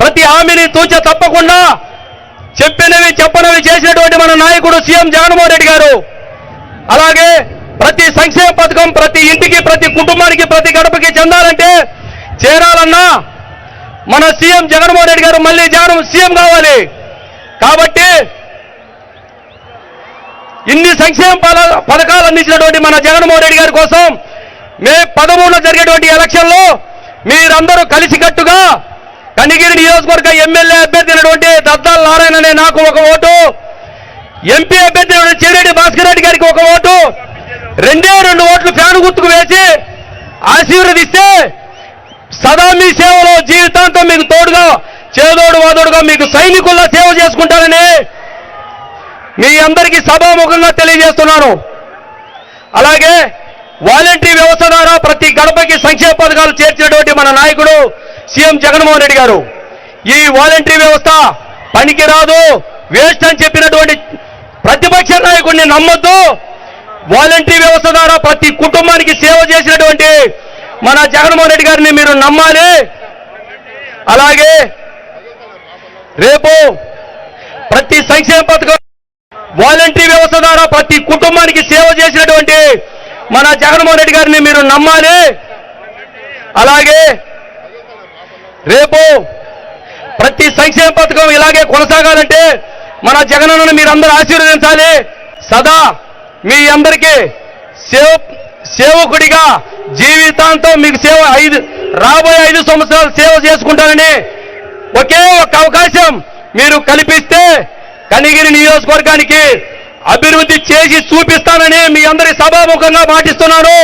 ప్రతి హామీని తూచ తప్పకుండా చెప్పినవి చెప్పనవి చేసినటువంటి మన నాయకుడు సీఎం జగన్మోహన్ రెడ్డి గారు. అలాగే ప్రతి సంక్షేమ పథకం ప్రతి ఇంటికి ప్రతి కుటుంబానికి ప్రతి గడపకి చెందాలంటే చేరాలన్నా మన సీఎం జగన్మోహన్ రెడ్డి గారు మళ్ళీ జగన్ సీఎం కావాలి. కాబట్టి ఇన్ని సంక్షేమ పథకాలు అందించినటువంటి మన జగన్మోహన్ రెడ్డి గారి కోసం మే పదమూడులో జరిగేటువంటి ఎలక్షన్లో మీరందరూ కలిసికట్టుగా కనిగిరి నియోజకవర్గ ఎమ్మెల్యే అభ్యర్థి అయినటువంటి దత్తాల నారాయణ అనే నాకు ఒక ఓటు. ఎంపీ అభ్యర్థి చెరెడ్డి భాస్కర్ రెడ్డి గారికి ఒక ఓటు. రెండే రెండు ఓట్లు ఫ్యాన్ గుర్తుకు వేసి ఆశీర్వదిస్తే సదా మీ సేవలో జీవితాంతం మీకు తోడుగా చేదోడు వాదోడుగా మీకు సైనికుల్లా సేవ చేసుకుంటానని మీ అందరికీ సభాముఖంగా తెలియజేస్తున్నాను. అలాగే వాలంటరీ వ్యవస్థ ద్వారా ప్రతి గడపకి సంక్షేమ పథకాలు చేర్చి సీఎం జగన్మోహన్ రెడ్డి గారు ఈ వాలంటరీ వ్యవస్థ పనికిరాదు వేస్ట్ అని చెప్పినటువంటి ప్రతిపక్ష నాయకుడిని నమ్మొద్దు. వాలంటరీ వ్యవస్థ ద్వారా ప్రతి కుటుంబానికి సేవ చేసినటువంటి మన జగన్మోహన్ రెడ్డి గారిని మీరు నమ్మాలి. అలాగే రేపు ప్రతి సంక్షేమ పథకం వాలంటరీ వ్యవస్థ ద్వారా ప్రతి కుటుంబానికి సేవ చేసినటువంటి మన జగన్మోహన్ రెడ్డి గారిని మీరు నమ్మాలి. అలాగే రేపు ప్రతి సంక్షేమ పథకం ఇలాగే కొనసాగాలంటే మన జగనన్నను మీరందరూ ఆశీర్వదించాలి. సదా మీ అందరికీ సేవ సేవకుడిగా జీవితాంతం మీకు సేవ ఐదు రాబోయే ఐదు సంవత్సరాలు సేవ చేసుకుంటానని ఒకే ఒక అవకాశం మీరు కల్పిస్తే కనిగిరి నియోజకవర్గానికి అభివృద్ధి చేసి చూపిస్తానని మీ అందరి సభాముఖంగా మాటిస్తున్నాను.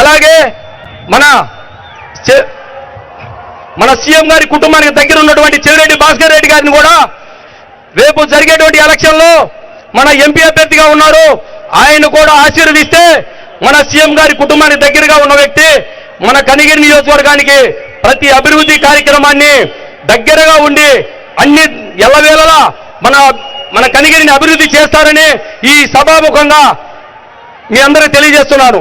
అలాగే మన మన సీఎం గారి కుటుంబానికి దగ్గర ఉన్నటువంటి చెవిరెడ్డి భాస్కర్ రెడ్డి గారిని కూడా రేపు జరిగేటువంటి ఎలక్షన్లో మన ఎంపీ అభ్యర్థిగా ఉన్నారు. ఆయన కూడా ఆశీర్వదిస్తే మన సీఎం గారి కుటుంబానికి దగ్గరగా ఉన్న వ్యక్తి మన కనిగిరి నియోజకవర్గానికి ప్రతి అభివృద్ధి కార్యక్రమాన్ని దగ్గరగా ఉండి అన్ని ఎల్లవేళలా మన మన కనిగిరిని అభివృద్ధి చేస్తారని ఈ సభాముఖంగా మీ అందరూ తెలియజేస్తున్నాను.